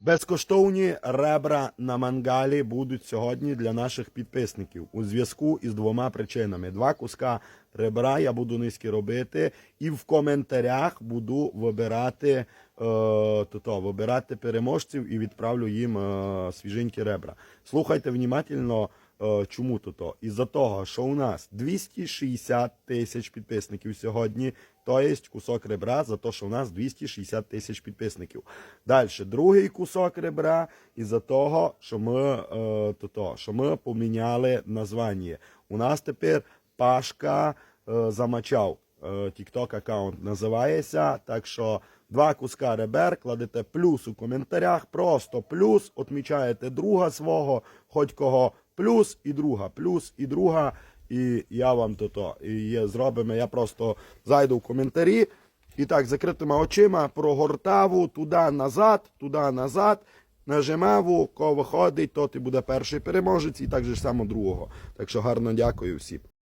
Безкоштовні ребра на мангалі будуть сьогодні для наших підписників у зв'язку із двома причинами. Два куска ребра я буду низькі робити, і в коментарях буду вибирати, е, то-то, вибирати переможців і відправлю їм е, свіженькі ребра. Слухайте внимательно, е, чому то то? Із-за того, що у нас 260 тисяч підписників сьогодні, то є кусок ребра за те, що у нас 260 тисяч підписників. Далі, другий кусок ребра із-за того, що ми, е, то то, що ми поміняли названня. У нас тепер Пашка е, замачав. Е, TikTok аккаунт називається. Так що два куска ребер кладете плюс у коментарях, просто плюс, отмічаєте друга свого, хоч кого плюс і друга, плюс і друга. І я вам то то. І зробимо. Я просто зайду в коментарі і так закритими очима прогортаву туди назад, туди назад. Нажимаву, кого виходить, то ти буде перший переможець, і так же само другого. Так що гарно дякую всім.